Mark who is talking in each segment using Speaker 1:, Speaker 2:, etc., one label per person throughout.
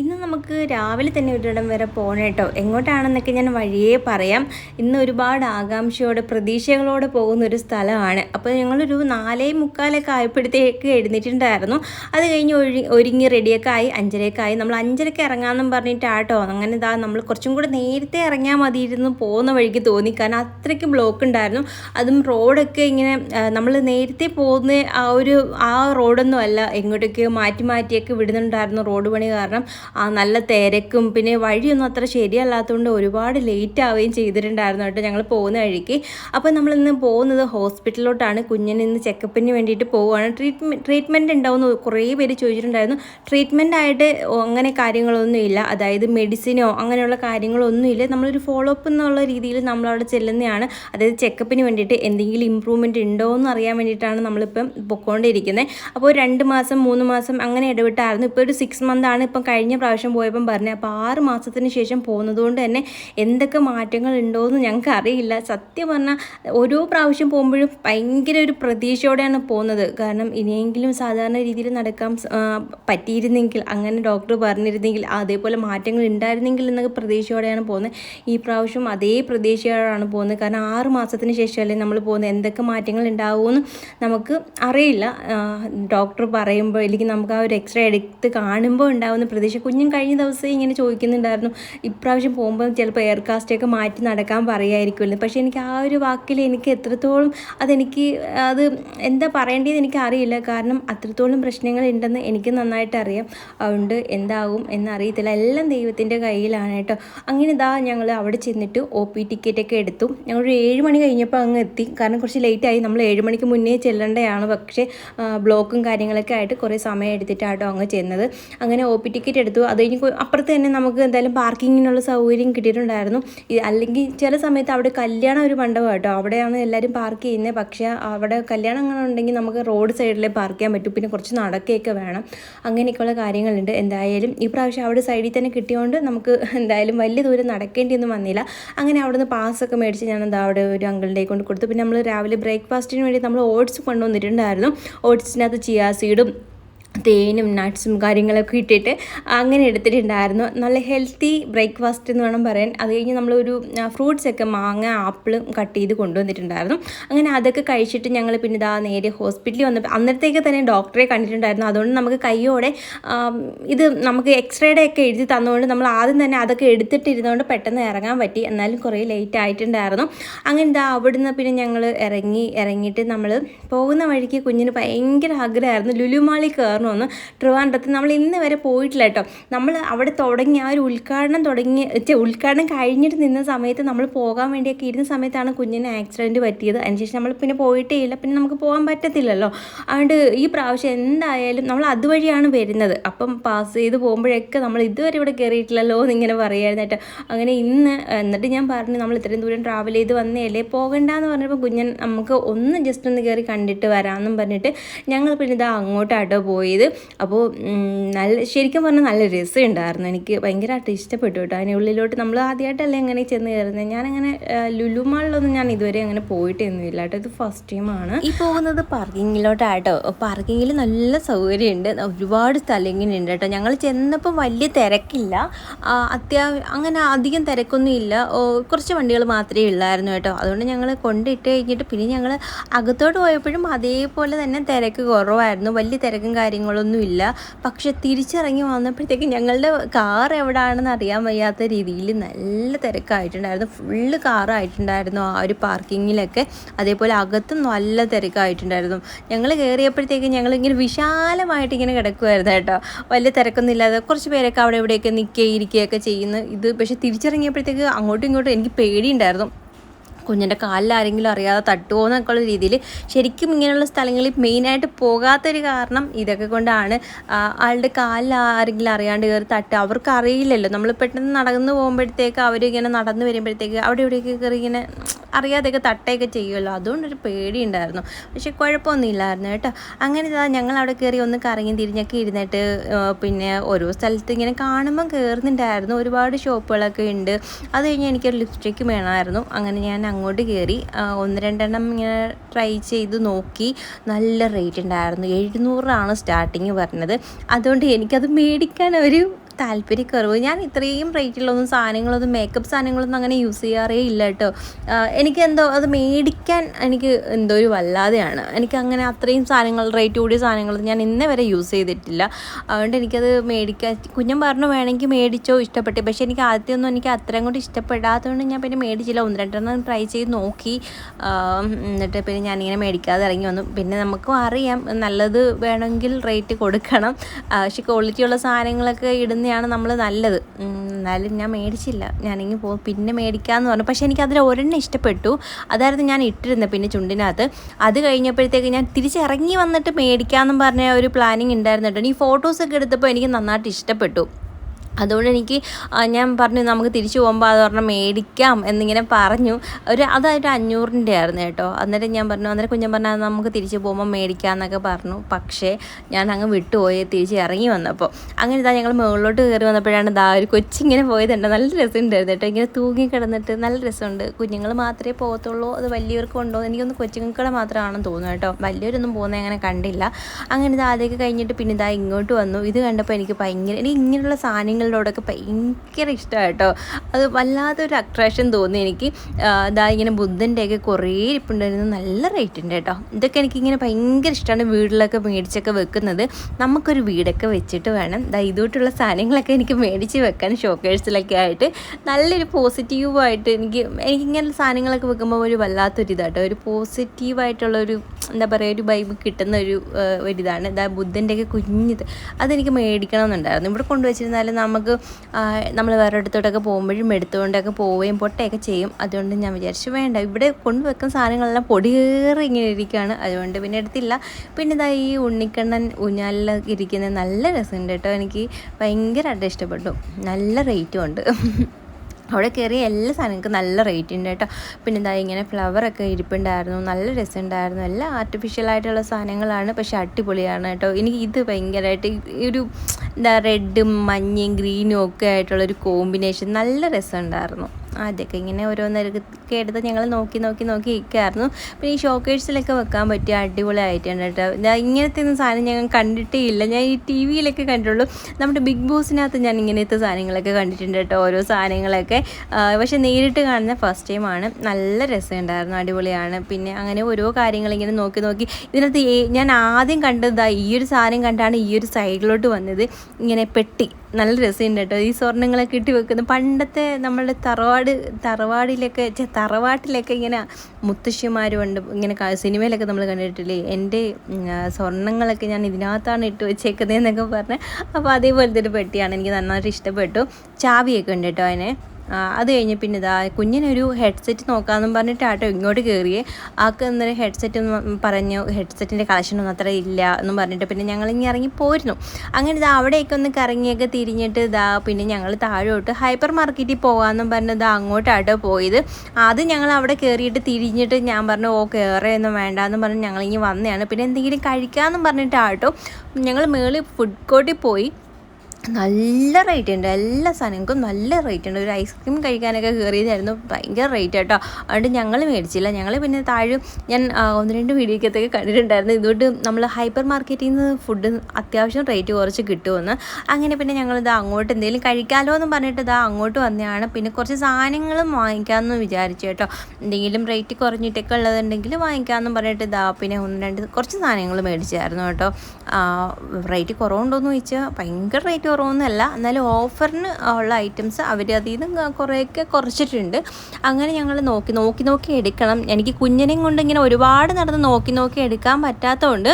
Speaker 1: ഇന്ന് നമുക്ക് രാവിലെ തന്നെ ഒരിടം വരെ പോകണം കേട്ടോ. എങ്ങോട്ടാണെന്നൊക്കെ ഞാൻ വഴിയേ പറയാം. ഇന്ന് ഒരുപാട് ആകാംക്ഷയോടെ പ്രതീക്ഷകളോടെ പോകുന്ന ഒരു സ്ഥലമാണ്. അപ്പോൾ ഞങ്ങളൊരു നാലേ മുക്കാലൊക്കെ ആയപ്പോഴത്തേക്ക് എഴുന്നേറ്റിട്ടുണ്ടായിരുന്നു. അത് കഴിഞ്ഞ് ഒഴി ഒരുങ്ങി റെഡിയൊക്കെ ആയി അഞ്ചരയൊക്കെ ആയി നമ്മൾ അഞ്ചരയ്ക്ക് ഇറങ്ങാമെന്നും പറഞ്ഞിട്ടാട്ടോ അങ്ങനെ ഇതാ നമ്മൾ കുറച്ചും കൂടെ നേരത്തെ ഇറങ്ങിയാൽ മതിയിരുന്നു പോകുന്ന വഴിക്ക് തോന്നി. കാരണം അത്രയ്ക്ക് ബ്ലോക്ക് ഉണ്ടായിരുന്നു അതും റോഡൊക്കെ ഇങ്ങനെ നമ്മൾ നേരത്തെ പോകുന്ന ആ ഒരു ആ റോഡൊന്നും അല്ല. എങ്ങോട്ടൊക്കെയോ മാറ്റി മാറ്റിയൊക്കെ വിടുന്നുണ്ടായിരുന്നു റോഡ് പണി കാരണം. നല്ല തിരക്കും പിന്നെ വഴിയൊന്നും അത്ര ശരിയല്ലാത്തതുകൊണ്ട് ഒരുപാട് ലേറ്റ് ആവുകയും ചെയ്തിട്ടുണ്ടായിരുന്നു കേട്ടോ ഞങ്ങൾ പോകുന്ന വഴിക്ക്. അപ്പോൾ നമ്മളിന്ന് പോകുന്നത് ഹോസ്പിറ്റലിലോട്ടാണ് കുഞ്ഞിന് ഇന്ന് ചെക്കപ്പിന് വേണ്ടിയിട്ട് പോവുകയാണ്. ട്രീറ്റ്മെന്റ് ട്രീറ്റ്മെന്റ് ഉണ്ടാവുമെന്ന് കുറേ പേര് ചോദിച്ചിട്ടുണ്ടായിരുന്നു. ട്രീറ്റ്മെന്റ് ആയിട്ട് അങ്ങനെ കാര്യങ്ങളൊന്നുമില്ല അതായത് മെഡിസിനോ അങ്ങനെയുള്ള കാര്യങ്ങളൊന്നുമില്ല നമ്മളൊരു ഫോളോ അപ്പ് എന്നുള്ള രീതിയിൽ നമ്മളവിടെ ചെല്ലുന്നതാണ് അതായത് ചെക്കപ്പിന് വേണ്ടിയിട്ട് എന്തെങ്കിലും ഇമ്പ്രൂവ്മെന്റ് ഉണ്ടോ എന്ന് അറിയാൻ വേണ്ടിയിട്ടാണ് നമ്മളിപ്പം പൊക്കോണ്ടിരിക്കുന്നത് അപ്പോൾ രണ്ട് മാസം മൂന്ന് മാസം അങ്ങനെ ഇടവിട്ടായിരുന്നു. ഇപ്പോൾ ഒരു സിക്സ് മന്ത് ആണ് ഇപ്പം കഴിഞ്ഞ പ്രാവശ്യം പോയപ്പം പറഞ്ഞു അപ്പോൾ ആറ് മാസത്തിന് ശേഷം പോകുന്നതുകൊണ്ട് തന്നെ എന്തൊക്കെ മാറ്റങ്ങൾ ഉണ്ടോ എന്ന് ഞങ്ങൾക്ക് അറിയില്ല. സത്യം പറഞ്ഞാൽ ഓരോ പ്രാവശ്യം പോകുമ്പോഴും ഭയങ്കര ഒരു പ്രതീക്ഷയോടെയാണ് പോകുന്നത്. കാരണം ഇനിയെങ്കിലും സാധാരണ രീതിയിൽ നടക്കാൻ പറ്റിയിരുന്നെങ്കിൽ അങ്ങനെ ഡോക്ടർ പറഞ്ഞിരുന്നെങ്കിൽ അതേപോലെ മാറ്റങ്ങൾ ഉണ്ടായിരുന്നെങ്കിൽ എന്നൊക്കെ പ്രതീക്ഷയോടെയാണ് പോകുന്നത്. ഈ പ്രാവശ്യം അതേ പ്രതീക്ഷയോടാണ് പോകുന്നത്. കാരണം ആറ് മാസത്തിന് ശേഷമല്ലേ നമ്മൾ പോകുന്നത്. എന്തൊക്കെ മാറ്റങ്ങൾ ഉണ്ടാവുമെന്ന് നമുക്ക് അറിയില്ല. ഡോക്ടർ പറയുമ്പോൾ അല്ലെങ്കിൽ നമുക്ക് ആ ഒരു എക്സ്റേ എടുത്ത് കാണുമ്പോൾ ഉണ്ടാവുന്ന പ്രതീക്ഷ കുഞ്ഞും കഴിഞ്ഞ ദിവസം ഇങ്ങനെ ചോദിക്കുന്നുണ്ടായിരുന്നു ഇപ്രാവശ്യം പോകുമ്പോൾ ചിലപ്പോൾ എയർ കാസ്റ്റൊക്കെ മാറ്റി നടക്കാൻ പറയുമായിരിക്കുമല്ലോ പക്ഷേ എനിക്ക് ആ ഒരു വാക്കിൽ എനിക്ക് എത്രത്തോളം അതെനിക്ക് അത് എന്താ പറയേണ്ടതെന്ന് എനിക്ക് അറിയില്ല. കാരണം അത്രത്തോളം പ്രശ്നങ്ങൾ ഉണ്ടെന്ന് എനിക്ക് നന്നായിട്ട് അറിയാം. അതുകൊണ്ട് എന്താവും എന്നറിയത്തില്ല. എല്ലാം ദൈവത്തിന്റെ കയ്യിലാണ് കേട്ടോ. അങ്ങനെ ഇതാ ഞങ്ങൾ അവിടെ ചെന്നിട്ട് ഒ പി ടിക്കറ്റൊക്കെ എടുത്തു. ഞങ്ങൾ ഒരു ഏഴ് മണി കഴിഞ്ഞപ്പോൾ അങ്ങ് എത്തി. കാരണം കുറച്ച് ലേറ്റായി നമ്മൾ ഏഴ് മണിക്ക് മുന്നേ ചെല്ലേണ്ടതാണ്. പക്ഷേ ബ്ലോക്കും കാര്യങ്ങളൊക്കെ ആയിട്ട് കുറേ സമയം എടുത്തിട്ടാട്ടോ അങ്ങ് ചെന്നത്. അങ്ങനെ ഒ പി ടിക്കറ്റ് അത് കഴിഞ്ഞ് അപ്പുറത്ത് തന്നെ നമുക്ക് എന്തായാലും പാർക്കിങ്ങിനുള്ള സൗകര്യം കിട്ടിയിട്ടുണ്ടായിരുന്നു. അല്ലെങ്കിൽ ചില സമയത്ത് അവിടെ കല്യാണം ഒരു മണ്ഡപം കേട്ടോ അവിടെയാണ് എല്ലാവരും പാർക്ക് ചെയ്യുന്നത് പക്ഷേ അവിടെ കല്യാണം അങ്ങനെ ഉണ്ടെങ്കിൽ നമുക്ക് റോഡ് സൈഡിലേ പാർക്ക് ചെയ്യാൻ പറ്റും. പിന്നെ കുറച്ച് നടക്കുകയൊക്കെ വേണം. അങ്ങനെയൊക്കെയുള്ള കാര്യങ്ങളുണ്ട്. എന്തായാലും ഈ പ്രാവശ്യം അവിടെ സൈഡിൽ തന്നെ കിട്ടിയതുകൊണ്ട് നമുക്ക് എന്തായാലും വലിയ ദൂരം നടക്കേണ്ടിയൊന്നും വന്നില്ല. അങ്ങനെ അവിടെ നിന്ന് പാസ്സൊക്കെ മേടിച്ച് ഞാൻ എന്താ അവിടെ ഒരു അങ്കിളിന്റെ കൊണ്ട് കൊടുത്തു. പിന്നെ നമ്മൾ രാവിലെ ബ്രേക്ക്ഫാസ്റ്റിന് വേണ്ടി നമ്മൾ ഓട്സ് കൊണ്ടുവന്നിട്ടുണ്ടായിരുന്നു. ഓട്സിനകത്ത് ചിയാ സീഡും തേനും നട്ട്സും കാര്യങ്ങളൊക്കെ ഇട്ടിട്ട് അങ്ങനെ എടുത്തിട്ടുണ്ടായിരുന്നു. നല്ല ഹെൽത്തി ബ്രേക്ക്ഫാസ്റ്റ് എന്ന് വേണം പറയാൻ. അത് കഴിഞ്ഞ് നമ്മളൊരു ഫ്രൂട്ട്സൊക്കെ മാങ്ങ ആപ്പിളും കട്ട് ചെയ്ത് കൊണ്ടുവന്നിട്ടുണ്ടായിരുന്നു. അങ്ങനെ അതൊക്കെ കഴിച്ചിട്ട് ഞങ്ങൾ പിന്നെ ഇതാ നേരെ ഹോസ്പിറ്റലിൽ വന്നപ്പോൾ അന്നേരത്തേക്ക് തന്നെ ഡോക്ടറെ കണ്ടിട്ടുണ്ടായിരുന്നു. അതുകൊണ്ട് നമുക്ക് കയ്യോടെ ആം, ഇത് നമുക്ക് എക്സ്റേയുടെ ഒക്കെ എഴുതി തന്നുകൊണ്ട് നമ്മൾ ആദ്യം തന്നെ അതൊക്കെ എടുത്തിട്ടിരുന്നുകൊണ്ട് പെട്ടെന്ന് ഇറങ്ങാൻ പറ്റി. എന്നാലും കുറേ ലേറ്റ് ആയിട്ടുണ്ടായിരുന്നു. അങ്ങനെ ഇതാ അവിടുന്ന് പിന്നെ ഞങ്ങൾ ഇറങ്ങി ഇറങ്ങിയിട്ട് നമ്മൾ പോകുന്ന വഴിക്ക് കുഞ്ഞിന് ഭയങ്കര ആഗ്രഹമായിരുന്നു. ലുലുമാളി കയറണമെന്ന് ട്രിവാൻഡ്രത്ത് നമ്മൾ ഇന്ന് വരെ പോയിട്ടില്ല കേട്ടോ. നമ്മൾ അവിടെ തുടങ്ങി ആ ഒരു ഉദ്ഘാടനം തുടങ്ങി ഉദ്ഘാടനം കഴിഞ്ഞിട്ട് നിന്ന സമയത്ത് നമ്മൾ പോകാൻ വേണ്ടിയൊക്കെ ഇരുന്ന സമയത്താണ് കുഞ്ഞിന് ആക്സിഡന്റ് പറ്റിയത്. അതിനുശേഷം നമ്മൾ പിന്നെ പോയിട്ടേ ഇല്ല. പിന്നെ നമുക്ക് പോകാൻ പറ്റത്തില്ലല്ലോ. അതുകൊണ്ട് ഈ പ്രാവശ്യം എന്തായാലും നമ്മൾ അതുവഴിയാണ് വരുന്നത്. അപ്പം പാസ് ചെയ്ത് പോകുമ്പോഴൊക്കെ നമ്മൾ ഇതുവരെ ഇവിടെ കയറിയിട്ടില്ലല്ലോ എന്നിങ്ങനെ പറയായിരുന്നു കേട്ടോ. അങ്ങനെ ഇന്ന് എന്നിട്ട് ഞാൻ പറഞ്ഞു നമ്മൾ ഇത്രയും ദൂരം ട്രാവൽ ചെയ്ത് വന്നേലേ പോകണ്ട എന്ന് പറഞ്ഞപ്പോൾ കുഞ്ഞൻ നമുക്ക് ഒന്ന് ജസ്റ്റ് ഒന്ന് കയറി കണ്ടിട്ട് വരാമെന്നും പറഞ്ഞിട്ട് ഞങ്ങൾ പിന്നെ ഇതാ അങ്ങോട്ടാട്ടോ പോയത് അപ്പോൾ നല്ല ശരിക്കും പറഞ്ഞാൽ നല്ല രസമുണ്ടായിരുന്നു എനിക്ക് ഭയങ്കരമായിട്ട് ഇഷ്ടപ്പെട്ടു കേട്ടോ. അതിന് ഉള്ളിലോട്ട് നമ്മൾ ആദ്യമായിട്ടല്ലേ അങ്ങനെ ചെന്ന് കയറുന്നത്. ഞാനങ്ങനെ ലുലുമാളിലൊന്നും ലുലു മാളിലൊന്നും ഞാൻ ഇതുവരെ അങ്ങനെ പോയിട്ടൊന്നുമില്ല കേട്ടോ. ഇത് ഫസ്റ്റ് ടൈമാണ് ഈ പോകുന്നത് പാർക്കിങ്ങിലോട്ടാട്ടോ. പാർക്കിങ്ങിൽ നല്ല സൗകര്യമുണ്ട്. ഒരുപാട് സ്ഥലം ഇങ്ങനെ ഉണ്ട് കേട്ടോ. ഞങ്ങൾ ചെന്നപ്പോൾ വലിയ തിരക്കില്ല. അത്യാവശ്യം അങ്ങനെ അധികം തിരക്കൊന്നും ഇല്ല. കുറച്ച് വണ്ടികൾ മാത്രമേ ഉള്ളായിരുന്നു കേട്ടോ. അതുകൊണ്ട് ഞങ്ങൾ കൊണ്ടിട്ട് കഴിഞ്ഞിട്ട് പിന്നെ ഞങ്ങൾ അകത്തോട്ട് പോയപ്പോഴും അതേപോലെ തന്നെ തിരക്ക് കുറവായിരുന്നു. വലിയ തിരക്കും കാര്യങ്ങളൊന്നും ഇല്ല പക്ഷെ തിരിച്ചിറങ്ങി വന്നപ്പോഴത്തേക്ക് ഞങ്ങളുടെ കാർ എവിടെയാണെന്ന് അറിയാൻ വയ്യാത്ത രീതിയിൽ നല്ല തിരക്കായിട്ടുണ്ടായിരുന്നു. ഫുള്ള് കാറായിട്ടുണ്ടായിരുന്നു ആ ഒരു പാർക്കിങ്ങിലൊക്കെ. അതേപോലെ അകത്തും നല്ല തിരക്കായിട്ടുണ്ടായിരുന്നു. ഞങ്ങൾ കയറിയപ്പോഴത്തേക്ക് ഞങ്ങൾ ഇങ്ങനെ വിശാലമായിട്ട് ഇങ്ങനെ കിടക്കുമായിരുന്നു കേട്ടോ. വലിയ തിരക്കൊന്നും ഇല്ലാതെ കുറച്ച് പേരൊക്കെ അവിടെ ഇവിടെയൊക്കെ നിൽക്കുക ഇരിക്കുകയൊക്കെ ചെയ്യുന്നു. ഇത് പക്ഷേ തിരിച്ചിറങ്ങിയപ്പോഴത്തേക്ക് അങ്ങോട്ടും ഇങ്ങോട്ടും എനിക്ക് പേടിയുണ്ടായിരുന്നു. കുഞ്ഞിന്റെ കാലിൽ ആരെങ്കിലും അറിയാതെ തട്ടുമോ എന്നൊക്കെയുള്ള രീതിയിൽ ശരിക്കും ഇങ്ങനെയുള്ള സ്ഥലങ്ങളിൽ മെയിനായിട്ട് പോകാത്തൊരു കാരണം ഇതൊക്കെ കൊണ്ടാണ്. ആളുടെ കാലിൽ ആരെങ്കിലും അറിയാണ്ട് കയറി തട്ടുക. അവർക്ക് അറിയില്ലല്ലോ നമ്മൾ പെട്ടെന്ന് നടന്നു പോകുമ്പോഴത്തേക്ക് അവരിങ്ങനെ നടന്നു വരുമ്പോഴത്തേക്ക് അവിടെ ഇവിടെയൊക്കെ കയറി ഇങ്ങനെ അറിയാതെയൊക്കെ തട്ടയൊക്കെ ചെയ്യുമല്ലോ. അതുകൊണ്ടൊരു പേടിയുണ്ടായിരുന്നു. പക്ഷെ കുഴപ്പമൊന്നും ഇല്ലായിരുന്നു കേട്ടോ. അങ്ങനെ ഇതാ ഞങ്ങൾ അവിടെ കയറി ഒന്ന് കറങ്ങി തിരിഞ്ഞൊക്കെ ഇരുന്നിട്ട് പിന്നെ ഓരോ സ്ഥലത്ത് ഇങ്ങനെ കാണുമ്പം കയറുന്നുണ്ടായിരുന്നു. ഒരുപാട് ഷോപ്പുകളൊക്കെ ഉണ്ട്. അത് കഴിഞ്ഞ് എനിക്കൊരു ലിപ്സ്റ്റിക്ക് വേണമായിരുന്നു. അങ്ങനെ ഞാൻ അങ്ങോട്ട് കയറി ഒന്ന് രണ്ടെണ്ണം ഇങ്ങനെ ട്രൈ ചെയ്ത് നോക്കി. നല്ല റേറ്റ് ഉണ്ടായിരുന്നു എഴുന്നൂറാണ് സ്റ്റാർട്ടിങ് പറഞ്ഞത്. അതുകൊണ്ട് എനിക്കത് മേടിക്കാൻ ഒരു താല്പര്യക്കുറവ്. ഞാൻ ഇത്രയും റേറ്റിലൊന്നും സാധനങ്ങളൊന്നും മേക്കപ്പ് സാധനങ്ങളൊന്നും അങ്ങനെ യൂസ് ചെയ്യാറേ ഇല്ല കേട്ടോ എനിക്ക് എന്തോ അത് മേടിക്കാൻ എനിക്ക് എന്തോ ഒരു വല്ലാതെയാണ്. എനിക്ക് അങ്ങനെ അത്രയും സാധനങ്ങൾ റേറ്റ് കൂടിയ സാധനങ്ങൾ ഞാൻ ഇന്നേ വരെ യൂസ് ചെയ്തിട്ടില്ല. അതുകൊണ്ട് എനിക്കത് മേടിക്കാൻ കുഞ്ഞം പറഞ്ഞു വേണമെങ്കിൽ മേടിച്ചോ ഇഷ്ടപ്പെട്ടു. പക്ഷേ എനിക്ക് ആദ്യമൊന്നും എനിക്ക് അത്രയും കൂടി ഇഷ്ടപ്പെടാത്തതുകൊണ്ട് ഞാൻ പിന്നെ മേടിച്ചില്ല. ഒന്ന് രണ്ടെണ്ണം ട്രൈ ചെയ്ത് നോക്കി. എന്നിട്ട് പിന്നെ ഞാനിങ്ങനെ മേടിക്കാതെ ഇറങ്ങി വന്നു. പിന്നെ നമുക്കും അറിയാം നല്ലത് വേണമെങ്കിൽ റേറ്റ് കൊടുക്കണം. പക്ഷേ ക്വാളിറ്റിയുള്ള സാധനങ്ങളൊക്കെ ഇടുന്നതാണ് നമ്മൾ നല്ലത്. എന്നാലും ഞാൻ മേടിച്ചില്ല. ഞാനിങ്ങനെ പോകും പിന്നെ മേടിക്കാമെന്ന് പറഞ്ഞു. പക്ഷേ എനിക്ക് അതിൽ ഒരെണ്ണം ഇഷ്ടപ്പെട്ടു. അതായിരുന്നു ഞാൻ ഇട്ടിരുന്നത് പിന്നെ ചുണ്ടിനകത്ത്. അത് കഴിഞ്ഞപ്പോഴത്തേക്ക് ഞാൻ തിരിച്ചിറങ്ങി വന്നിട്ട് മേടിക്കാമെന്നും പറഞ്ഞ ഒരു പ്ലാനിങ് ഉണ്ടായിരുന്നു കേട്ടോ ഈ ഫോട്ടോസൊക്കെ എടുത്തപ്പോൾ എനിക്ക് നന്നായിട്ട് ഇഷ്ടപ്പെട്ടു. അതുകൊണ്ട് എനിക്ക് ഞാൻ പറഞ്ഞു നമുക്ക് തിരിച്ചു പോകുമ്പോൾ അത് പറഞ്ഞാൽ മേടിക്കാം എന്നിങ്ങനെ പറഞ്ഞു. ഒരു അതായിട്ട് അഞ്ഞൂറിന്റെ ആയിരുന്നു കേട്ടോ. അന്നേരം ഞാൻ പറഞ്ഞു അന്നേരം കുഞ്ഞൻ പറഞ്ഞാൽ നമുക്ക് തിരിച്ചു പോകുമ്പോൾ മേടിക്കാം എന്നൊക്കെ പറഞ്ഞു. പക്ഷേ ഞാൻ അങ്ങ് വിട്ടുപോയി തിരിച്ച് ഇറങ്ങി വന്നപ്പോൾ അങ്ങനെ ഇതാ ഞങ്ങൾ മുകളിലോട്ട് കയറി വന്നപ്പോഴാണ് ഇതാ ഒരു കൊച്ചിങ്ങനെ പോയതുണ്ട്. നല്ല രസമുണ്ടായിരുന്നു കേട്ടോ. ഇങ്ങനെ തൂങ്ങി കിടന്നിട്ട് നല്ല രസമുണ്ട്. കുഞ്ഞുങ്ങൾ മാത്രമേ പോകത്തുള്ളൂ അത് വലിയവർക്ക് ഉണ്ടോ എനിക്കൊന്ന് കൊച്ചുങ്ങളെ മാത്രമാണെന്ന് തോന്നുന്നു കേട്ടോ. വലിയവരൊന്നും പോകുന്നത് അങ്ങനെ കണ്ടില്ല. അങ്ങനെ ഇത് ആദ്യമൊക്കെ കഴിഞ്ഞിട്ട് പിന്നെ ഇതാ ഇങ്ങോട്ട് വന്നു. ഇത് കണ്ടപ്പോൾ എനിക്ക് ഭയങ്കര എനിക്ക് ഇങ്ങനെയുള്ള സാധനങ്ങൾ സാധനങ്ങളോടൊക്കെ ഭയങ്കര ഇഷ്ടമാണ് കേട്ടോ അത് വല്ലാത്തൊരു അട്രാക്ഷൻ തോന്നി എനിക്ക്. ഇതാ ഇങ്ങനെ ബുദ്ധന്റെയൊക്കെ കുറേ ഇരിപ്പുണ്ടായിരുന്നു. നല്ല റേറ്റ് ഉണ്ട് കേട്ടോ ഇതൊക്കെ എനിക്കിങ്ങനെ ഭയങ്കര ഇഷ്ടമാണ് വീട്ടിലൊക്കെ മേടിച്ചൊക്കെ വെക്കുന്നത്. നമുക്കൊരു വീടൊക്കെ വെച്ചിട്ട് വേണം. ദാ ഇതോട്ടുള്ള സാധനങ്ങളൊക്കെ എനിക്ക് മേടിച്ച് വെക്കാൻ ഷോക്കേഴ്സിലൊക്കെ ആയിട്ട്. നല്ലൊരു പോസിറ്റീവായിട്ട് എനിക്ക് എനിക്കിങ്ങനെ സാധനങ്ങളൊക്കെ വെക്കുമ്പോൾ ഒരു വല്ലാത്തൊരു ഇതാട്ടോ ഒരു പോസിറ്റീവായിട്ടുള്ളൊരു എന്താ പറയുക ഒരു ബൈബ് കിട്ടുന്ന ഒരു ഒരിതാണ്. ഇതാ ബുദ്ധന്റെയൊക്കെ കുഞ്ഞിത്. അതെനിക്ക് മേടിക്കണമെന്നുണ്ടായിരുന്നു. ഇവിടെ കൊണ്ടുവച്ചിരുന്നാലും നമുക്ക് നമ്മൾ വേറെ അടുത്തോട്ടൊക്കെ പോകുമ്പോഴും എടുത്തുകൊണ്ടൊക്കെ പോവുകയും പൊട്ടയൊക്കെ ചെയ്യും. അതുകൊണ്ട് ഞാൻ വിചാരിച്ചു വേണ്ട ഇവിടെ കൊണ്ടുവെക്കുന്ന സാധനങ്ങളെല്ലാം പൊടിയേറെ ഇങ്ങനെ ഇരിക്കുകയാണ്. അതുകൊണ്ട് പിന്നെ എടുത്തില്ല. പിന്നെ ഇതാ ഈ ഉണ്ണിക്കണ്ണൻ ഊഞ്ഞാലിലൊക്കെ ഇരിക്കുന്നത് നല്ല രസമുണ്ട് കേട്ടോ. എനിക്ക് ഭയങ്കരമായിട്ട് ഇഷ്ടപ്പെട്ടു. നല്ല റേറ്റും ഉണ്ട്. അവിടെ കയറി എല്ലാ സാധനങ്ങൾക്കും നല്ല റേറ്റ് ഉണ്ട് കേട്ടോ. പിന്നെ എന്താ ഇങ്ങനെ ഫ്ലവറൊക്കെ ഇരിപ്പുണ്ടായിരുന്നു നല്ല രസമുണ്ടായിരുന്നു. ആർട്ടിഫിഷ്യൽ ആയിട്ടുള്ള സാധനങ്ങളാണ് പക്ഷെ അടിപൊളിയാണ് കേട്ടോ. എനിക്ക് ഇത് ഭയങ്കരമായിട്ട് ഒരു എന്താ റെഡും മഞ്ഞയും ഗ്രീനും ഒക്കെ ആയിട്ടുള്ളൊരു കോമ്പിനേഷൻ നല്ല രസമുണ്ടായിരുന്നു. ആദ്യമൊക്കെ ഇങ്ങനെ ഓരോന്നൊക്കെ എടുത്ത് ഞങ്ങൾ നോക്കി നോക്കി നോക്കി ഇരിക്കുമായിരുന്നു പിന്നെ ഈ ഷോക്കേഴ്സിലൊക്കെ വെക്കാൻ പറ്റിയ അടിപൊളിയായിട്ടുണ്ട് കേട്ടോ. ഇങ്ങനത്തെ ഒന്നും സാധനം ഞങ്ങൾ കണ്ടിട്ടേ ഇല്ല ഞാൻ ഈ ടി വിയിലൊക്കെ കണ്ടിട്ടുള്ളൂ. നമ്മുടെ ബിഗ് ബോസിനകത്ത് ഞാൻ ഇങ്ങനത്തെ സാധനങ്ങളൊക്കെ കണ്ടിട്ടുണ്ട് കേട്ടോ ഓരോ സാധനങ്ങളൊക്കെ. പക്ഷെ നേരിട്ട് കാണുന്ന ഫസ്റ്റ് ടൈമാണ് നല്ല രസമുണ്ടായിരുന്നു അടിപൊളിയാണ്. പിന്നെ അങ്ങനെ ഓരോ കാര്യങ്ങൾ ഇങ്ങനെ നോക്കി നോക്കി. ഇതിനകത്ത് ഞാൻ ആദ്യം കണ്ടത് ഈ ഒരു സാധനം കണ്ടാണ് ഈ ഒരു സൈഡിലോട്ട് വന്നത്. ഇങ്ങനെ പെട്ടി. നല്ല രസമുണ്ട് കേട്ടോ. ഈ സ്വർണങ്ങളൊക്കെ ഇട്ട് വെക്കുന്നത് പണ്ടത്തെ നമ്മളുടെ തറവാട് തറവാടിലൊക്കെ തറവാട്ടിലൊക്കെ ഇങ്ങനെ മുത്തശ്ശിമാരുണ്ട് ഇങ്ങനെ സിനിമയിലൊക്കെ നമ്മൾ കണ്ടിട്ടില്ലേ? എന്റെ സ്വർണങ്ങളൊക്കെ ഞാൻ ഇതിനകത്താണ് ഇട്ട് വെച്ചേക്കുന്നത് എന്നൊക്കെ പറഞ്ഞ്. അപ്പോൾ അതേപോലത്തെ ഒരു പെട്ടിയാണ് എനിക്ക് നന്നായിട്ട് ഇഷ്ടപ്പെട്ടു. ചാവിയൊക്കെ ഉണ്ട് കേട്ടോ അതിനെ. അത് കഴിഞ്ഞ് പിന്നെ ഇതാ കുഞ്ഞിനൊരു ഹെഡ്സെറ്റ് നോക്കാമെന്നും പറഞ്ഞിട്ട് ആട്ടോ ഇങ്ങോട്ട് കയറിയേ ആൾക്ക് എന്നൊരു ഹെഡ്സെറ്റ് പറഞ്ഞു ഹെഡ്സെറ്റിന്റെ കളക്ഷനൊന്നും അത്ര ഇല്ല എന്നും പറഞ്ഞിട്ട് പിന്നെ ഞങ്ങൾ ഇങ്ങനെ ഇറങ്ങി പോയിരുന്നു അങ്ങനെ ഇതാ അവിടെയൊക്കെ ഒന്ന് കറങ്ങിയൊക്കെ തിരിഞ്ഞിട്ട് ഇതാ പിന്നെ ഞങ്ങൾ താഴോട്ട് ഹൈപ്പർ മാർക്കറ്റിൽ പോകാമെന്നും പറഞ്ഞ് ഇതാ അങ്ങോട്ടാട്ടോ പോയത്. അത് ഞങ്ങൾ അവിടെ കയറിയിട്ട് തിരിഞ്ഞിട്ട് ഞാൻ പറഞ്ഞു ഓ കയറിയൊന്നും വേണ്ടാന്ന് പറഞ്ഞ് ഞങ്ങളിങ്ങനെ വന്നതാണ്. പിന്നെ എന്തെങ്കിലും കഴിക്കാമെന്നും പറഞ്ഞിട്ടാട്ടോ ഞങ്ങൾ മേളിൽ ഫുഡ് കോർട്ടിൽ പോയി. നല്ല റേറ്റ് ഉണ്ട്. എല്ലാ സാധനങ്ങൾക്കും നല്ല റേറ്റ് ഉണ്ട്. ഒരു ഐസ്ക്രീം കഴിക്കാനൊക്കെ കയറിയതായിരുന്നു ഭയങ്കര റേറ്റ് കേട്ടോ അതുകൊണ്ട് ഞങ്ങൾ മേടിച്ചില്ല. ഞങ്ങൾ പിന്നെ താഴെ ഞാൻ ഒന്ന് രണ്ട് വീഡിയോക്കത്തേക്ക് കണ്ടിട്ടുണ്ടായിരുന്നു. ഇതുകൊണ്ട് നമ്മൾ ഹൈപ്പർ മാർക്കറ്റിൽ നിന്ന് ഫുഡ് അത്യാവശ്യം റേറ്റ് കുറച്ച് കിട്ടുമെന്ന്. അങ്ങനെ പിന്നെ ഞങ്ങൾ ഇത് അങ്ങോട്ട് എന്തെങ്കിലും കഴിക്കാമല്ലോ എന്ന് പറഞ്ഞിട്ട് ഇതാ അങ്ങോട്ട് വന്നതാണ്. പിന്നെ കുറച്ച് സാധനങ്ങളും വാങ്ങിക്കാമെന്ന് വിചാരിച്ചു കേട്ടോ. എന്തെങ്കിലും റേറ്റ് കുറഞ്ഞിട്ടൊക്കെ ഉള്ളതുണ്ടെങ്കിൽ വാങ്ങിക്കാമെന്ന് പറഞ്ഞിട്ട് ഇതാ പിന്നെ ഒന്ന് രണ്ട് കുറച്ച് സാധനങ്ങൾ മേടിച്ചായിരുന്നു കേട്ടോ. റേറ്റ് കുറവുണ്ടോയെന്ന് ചോദിച്ചാൽ ഭയങ്കര റേറ്റ് കുറവൊന്നുമല്ല എന്നാലും ഓഫറിന് ഉള്ള ഐറ്റംസ് അവർ അതിൽ നിന്ന് കുറേയൊക്കെ കുറച്ചിട്ടുണ്ട്. അങ്ങനെ ഞങ്ങൾ നോക്കി നോക്കി നോക്കി എടുക്കണം. എനിക്ക് കുഞ്ഞിനെയും കൊണ്ട് ഇങ്ങനെ ഒരുപാട് നടന്ന് നോക്കി നോക്കി എടുക്കാൻ പറ്റാത്തതുകൊണ്ട്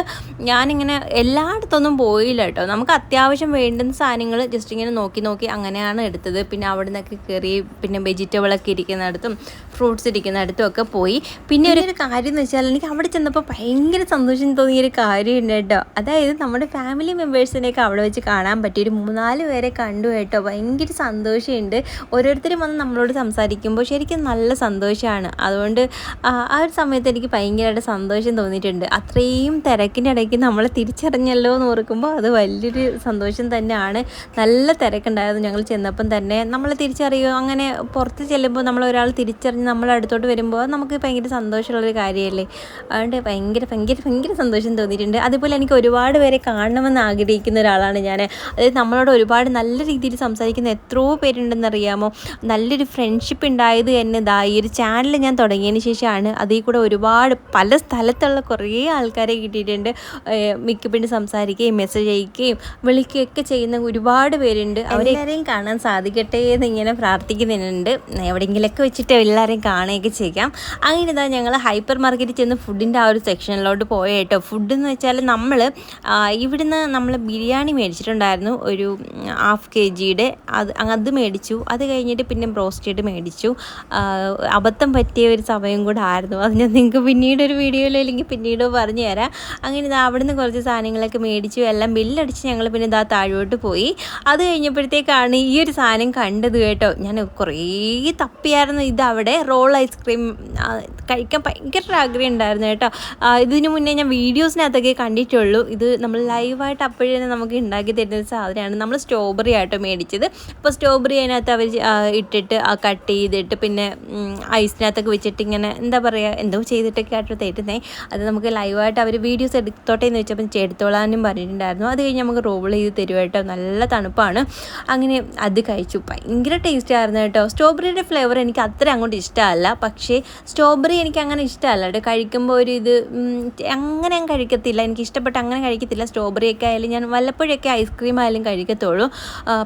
Speaker 1: ഞാനിങ്ങനെ എല്ലായിടത്തൊന്നും പോയില്ല കേട്ടോ. നമുക്ക് അത്യാവശ്യം വേണ്ടുന്ന സാധനങ്ങൾ ജസ്റ്റ് ഇങ്ങനെ നോക്കി നോക്കി അങ്ങനെയാണ് എടുത്തത്. പിന്നെ അവിടെ നിന്നൊക്കെ കയറി പിന്നെ വെജിറ്റബിളൊക്കെ ഇരിക്കുന്നിടത്തും ഫ്രൂട്ട്സ് ഇരിക്കുന്നിടത്തും ഒക്കെ പോയി. പിന്നെ ഒരു കാര്യം എന്ന് വെച്ചാൽ എനിക്ക് അവിടെ ചെന്നപ്പോൾ ഭയങ്കര സന്തോഷം തോന്നിയൊരു കാര്യമുണ്ട് കേട്ടോ. അതായത് നമ്മുടെ ഫാമിലി മെമ്പേഴ്സിനെയൊക്കെ അവിടെ വെച്ച് കാണാൻ പറ്റിയൊരു മൂന്നാൽ പേരെ കണ്ടു കേട്ടോ. ഭയങ്കര സന്തോഷമുണ്ട്. ഓരോരുത്തരും വന്ന് നമ്മളോട് സംസാരിക്കുമ്പോൾ ശരിക്കും നല്ല സന്തോഷമാണ്. അതുകൊണ്ട് ആ ഒരു സമയത്ത് എനിക്ക് ഭയങ്കരമായിട്ട് സന്തോഷം തോന്നിയിട്ടുണ്ട്. അത്രയും തിരക്കിന്റെ ഇടയ്ക്ക് നമ്മളെ തിരിച്ചറിഞ്ഞല്ലോ എന്ന് ഓർക്കുമ്പോൾ അത് വലിയൊരു സന്തോഷം തന്നെയാണ്. നല്ല തിരക്കുണ്ടായിരുന്നു ഞങ്ങൾ ചെന്നപ്പം തന്നെ. നമ്മളെ തിരിച്ചറിയുമോ അങ്ങനെ പുറത്ത് ചെല്ലുമ്പോൾ നമ്മൾ ഒരാൾ തിരിച്ചറിഞ്ഞ് നമ്മൾ അടുത്തോട്ട് വരുമ്പോൾ നമുക്ക് ഭയങ്കര സന്തോഷമുള്ളൊരു കാര്യമല്ലേ? അതുകൊണ്ട് ഭയങ്കര ഭയങ്കര ഭയങ്കര സന്തോഷം തോന്നിയിട്ടുണ്ട്. അതുപോലെ എനിക്ക് ഒരുപാട് പേരെ കാണണമെന്ന് ആഗ്രഹിക്കുന്ന ഒരാളാണ് ഞാൻ അതായത് നമ്മൾ നമ്മളോട് ഒരുപാട് നല്ല രീതിയിൽ സംസാരിക്കുന്ന എത്രയോ പേരുണ്ടെന്നറിയാമോ? നല്ലൊരു ഫ്രണ്ട്ഷിപ്പ് ഉണ്ടായത് തന്നെ ഇതാ ഈ ഒരു ചാനൽ ഞാൻ തുടങ്ങിയതിന് ശേഷമാണ്. അതിൽ കൂടെ ഒരുപാട് പല സ്ഥലത്തുള്ള കുറേ ആൾക്കാരെ കിട്ടിയിട്ടുണ്ട്. മിക്കപ്പിണ്ട് സംസാരിക്കുകയും മെസ്സേജ് അയക്കുകയും വിളിക്കുകയൊക്കെ ചെയ്യുന്ന ഒരുപാട് പേരുണ്ട്. അവരെല്ലാവരെയും കാണാൻ സാധിക്കട്ടെ എന്ന് ഇങ്ങനെ പ്രാർത്ഥിക്കുന്നുണ്ട്. എവിടെയെങ്കിലൊക്കെ വെച്ചിട്ട് എല്ലാവരെയും കാണുകയൊക്കെ ചെയ്യാം. അങ്ങനെ ഇതാ ഞങ്ങൾ ഹൈപ്പർ മാർക്കറ്റിൽ ചെന്ന് ഫുഡിന്റെ ആ ഒരു സെക്ഷനിലോട്ട് പോയേട്ടോ. ഫുഡ് എന്ന് വെച്ചാൽ നമ്മൾ ഇവിടുന്ന് നമ്മൾ ബിരിയാണി മേടിച്ചിട്ടുണ്ടായിരുന്നു. ഒരു ഹാഫ് കെ ജിയുടെ അത് അത് മേടിച്ചു. അത് കഴിഞ്ഞിട്ട് പിന്നെ ബ്രോസ്റ്റഡ് മേടിച്ചു. അബദ്ധം പറ്റിയ ഒരു സമയം കൂടെ ആയിരുന്നു. അത് ഞാൻ നിങ്ങൾക്ക് പിന്നീട് ഒരു വീഡിയോയിലോ അല്ലെങ്കിൽ പിന്നീട് പറഞ്ഞു തരാം. അങ്ങനെ ഇതാ അവിടുന്ന് കുറച്ച് സാധനങ്ങളൊക്കെ മേടിച്ചു. എല്ലാം ബില്ലടിച്ച് ഞങ്ങൾ പിന്നെ ഇതാ താഴോട്ട് പോയി. അത് കഴിഞ്ഞപ്പോഴത്തേക്കാണ് ഈ ഒരു സാധനം കണ്ടത് കേട്ടോ. ഞാൻ കുറേ തപ്പിയായിരുന്നു. ഇത് അവിടെ റോൾ ഐസ്ക്രീം കഴിക്കാൻ ഭയങ്കര ആഗ്രഹം ഉണ്ടായിരുന്നു കേട്ടോ ഇതിന് മുന്നേ ഞാൻ വീഡിയോസിനകത്തൊക്കെ കണ്ടിട്ടുള്ളൂ. ഇത് നമ്മൾ ലൈവായിട്ട് അപ്പോഴേ നമുക്ക് ഉണ്ടാക്കി തരുന്ന സാധനമാണ്. നമ്മൾ സ്ട്രോബെറി ആയിട്ട് മേടിച്ചത്. അപ്പോൾ സ്ട്രോബെറി അതിനകത്ത് അവർ ഇട്ടിട്ട് കട്ട് ചെയ്തിട്ട് പിന്നെ ഐസിനകത്തൊക്കെ വെച്ചിട്ട് ഇങ്ങനെ എന്താ പറയുക എന്തോ ചെയ്തിട്ടൊക്കെ ആയിട്ട് തരുന്നേ. അത് നമുക്ക് ലൈവായിട്ട് അവർ വീഡിയോസ് എടുത്തോട്ടെ എന്ന് വെച്ചപ്പോൾ എടുത്തോളാനും പറഞ്ഞിട്ടുണ്ടായിരുന്നു. അത് കഴിഞ്ഞ് നമുക്ക് റോൾ ചെയ്ത് തരും കേട്ടോ. നല്ല തണുപ്പാണ്. അങ്ങനെ അത് കഴിച്ചു. ഭയങ്കര ടേസ്റ്റ് ആയിരുന്നു കേട്ടോ. സ്ട്രോബെറിയുടെ ഫ്ലേവർ എനിക്ക് അത്ര അങ്ങോട്ട് ഇഷ്ടമല്ല. പക്ഷേ സ്ട്രോബെറി എനിക്ക് അങ്ങനെ ഇഷ്ടമല്ല. കേട്ടോ കഴിക്കുമ്പോൾ ഒരു ഇത് അങ്ങനെ ഞാൻ കഴിക്കത്തില്ല. എനിക്ക് ഇഷ്ടപ്പെട്ട് അങ്ങനെ കഴിക്കത്തില്ല. സ്ട്രോബെറി ഒക്കെ ആയാലും ഞാൻ വല്ലപ്പോഴൊക്കെ ഐസ്ക്രീം ആയാലും കഴിക്കത്തുള്ളൂ.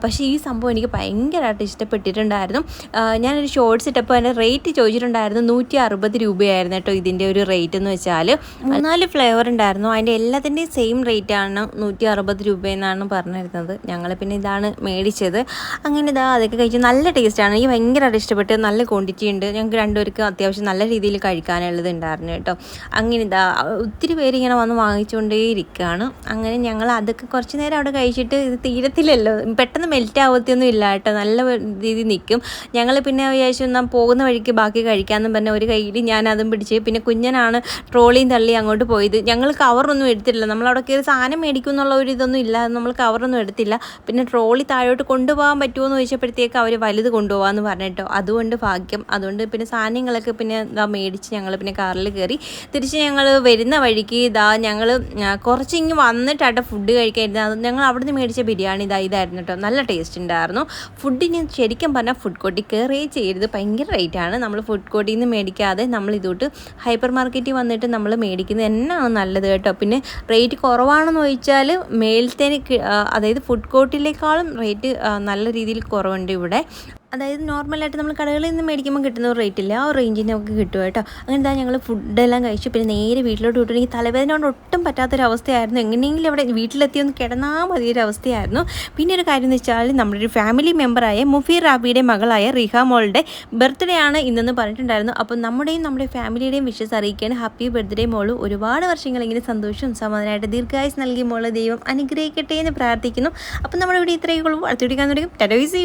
Speaker 1: പക്ഷേ ഈ സംഭവം എനിക്ക് ഭയങ്കരമായിട്ട് ഇഷ്ടപ്പെട്ടിട്ടുണ്ടായിരുന്നു. ഞാനൊരു ഷോർട്സ് ഇട്ടപ്പോൾ അതിന്റെ റേറ്റ് ചോദിച്ചിട്ടുണ്ടായിരുന്നു നൂറ്റി അറുപത് രൂപയായിരുന്നു കേട്ടോ ഇതിന്റെ ഒരു റേറ്റ് എന്ന് വെച്ചാൽ നാല് ഫ്ലേവർ ഉണ്ടായിരുന്നു. അതിന്റെ എല്ലാത്തിന്റെയും സെയിം റേറ്റ് ആണ് നൂറ്റി അറുപത് രൂപയെന്നാണ് പറഞ്ഞിരുന്നത്. ഞങ്ങൾ പിന്നെ ഇതാണ് മേടിച്ചത്. അങ്ങനെ ഇതാ അതൊക്കെ കഴിച്ചു നല്ല ടേസ്റ്റാണ് എനിക്ക് ഭയങ്കരമായിട്ട് ഇഷ്ടപ്പെട്ട്. നല്ല ക്വാണ്ടിറ്റി ഉണ്ട്. ഞങ്ങൾക്ക് രണ്ടുപേർക്കും അത്യാവശ്യം നല്ല രീതിയിൽ കഴിക്കാനുള്ളത് ഉണ്ടായിരുന്നു കേട്ടോ. അങ്ങനെ ഇതാ ഒത്തിരി പേര് ഇങ്ങനെ വന്ന് വാങ്ങിച്ചുകൊണ്ടേ ഇരിക്കുകയാണ് അങ്ങനെ ഞങ്ങൾ അതൊക്കെ കുറച്ച് നേരം അവിടെ കഴിച്ചിട്ട് ഇത് തീരത്തില്ലല്ലോ. പെട്ടെന്ന് മെൽറ്റ് ആവത്തൊന്നും ഇല്ല കേട്ടോ. നല്ല രീതിയിൽ നിൽക്കും. ഞങ്ങൾ പിന്നെ വിചാരിച്ചു എന്നാൽ പോകുന്ന വഴിക്ക് ബാക്കി കഴിക്കാമെന്നും പറഞ്ഞ ഒരു കയ്യിൽ ഞാൻ അതും പിടിച്ച് പിന്നെ കുഞ്ഞനാണ് ട്രോളിയും തള്ളി അങ്ങോട്ട് പോയത്. ഞങ്ങൾ കവറൊന്നും എടുത്തില്ല നമ്മൾ അവിടെ കയറി സാധനം മേടിക്കും എന്നുള്ള ഒരു ഇതൊന്നും ഇല്ല. നമ്മൾ കവറൊന്നും എടുത്തില്ല. പിന്നെ ട്രോളി താഴോട്ട് കൊണ്ടുപോകാൻ പറ്റുമോ എന്ന് ചോദിച്ചപ്പോഴത്തേക്ക് അവർ വലുത് കൊണ്ടുപോകാമെന്ന് പറഞ്ഞിട്ടോ അതുകൊണ്ട് ഭാഗ്യം. അതുകൊണ്ട് പിന്നെ സാധനങ്ങളൊക്കെ പിന്നെ ഇതാ മേടിച്ച് ഞങ്ങൾ പിന്നെ കാറിൽ കയറി തിരിച്ച് ഞങ്ങൾ വരുന്ന വഴിക്ക് ഇതാ ഞങ്ങൾ കുറച്ച് ഇങ്ങ് വന്നിട്ടാട്ടോ ഫുഡ് കഴിക്കായിരുന്നു അത് ഞങ്ങൾ അവിടുന്ന് മേടിച്ച ബിരിയാണി ഇതാ ഇതായിരുന്നു കേട്ടോ. നല്ല ടേസ്റ്റ് ഉണ്ടായിരുന്നു ഫുഡിന് ശരിക്കും പറഞ്ഞാൽ ഫുഡ് കോർട്ടിൽ കയറുകയും ചെയ്യരുത്. ഭയങ്കര റേറ്റാണ് നമ്മൾ ഫുഡ് കോർട്ടിൽ നിന്ന് മേടിക്കാതെ നമ്മൾ ഇതോട്ട് ഹൈപ്പർ മാർക്കറ്റിൽ വന്നിട്ട് നമ്മൾ മേടിക്കുന്നത് തന്നെയാണ് നല്ലത് കേട്ടോ. പിന്നെ റേറ്റ് കുറവാണെന്ന് ചോദിച്ചാൽ മേലത്തേന് അതായത് ഫുഡ് കോർട്ടിലേക്കാളും റേറ്റ് നല്ല രീതിയിൽ കുറവുണ്ട് ഇവിടെ. അതായത് നോർമലായിട്ട് നമ്മൾ കടകളിൽ നിന്ന് മേടിക്കുമ്പോൾ കിട്ടുന്ന ഒരു റേറ്റ് ഇല്ല. ആ റേഞ്ചിന് നമുക്ക് കിട്ടും കേട്ടോ. അങ്ങനെ എന്താ ഞങ്ങൾ ഫുഡെല്ലാം കഴിച്ചു. പിന്നെ നേരെ വീട്ടിലോട്ട് വിട്ടു. തലവേദന കൊണ്ട് ഒട്ടും പറ്റാത്തൊരവസ്ഥയായിരുന്നു. എങ്ങനെയെങ്കിലും അവിടെ വീട്ടിലെത്തി ഒന്ന് കിടന്നാൽ മതിയൊരവസ്ഥയായിരുന്നു. പിന്നെ ഒരു കാര്യം എന്ന് വെച്ചാൽ നമ്മുടെ ഒരു ഫാമിലി മെമ്പറായ മുഫീർ റാബിയുടെ മകളായ റിഹ മോളുടെ ബർത്ത്ഡേ ആണ് ഇന്നെന്ന് പറഞ്ഞിട്ടുണ്ടായിരുന്നു. അപ്പോൾ നമ്മുടെയും നമ്മുടെ ഫാമിലിയുടെയും വിഷസ് അറിയിക്കുകയാണ്. ഹാപ്പി ബർത്ത്ഡേ മോൾ. ഒരുപാട് വർഷങ്ങൾ ഇങ്ങനെ സന്തോഷവും സമാധാനമായിട്ട് ദീർഘായുസ് നൽകി മോളെ ദൈവം അനുഗ്രഹിക്കട്ടെ എന്ന് പ്രാർത്ഥിക്കുന്നു. അപ്പോൾ നമ്മുടെ ഇവിടെ ഇത്രയേ ഉള്ളൂ. അടുത്തിടിക്കാൻ തുടങ്ങും ടെലവിസി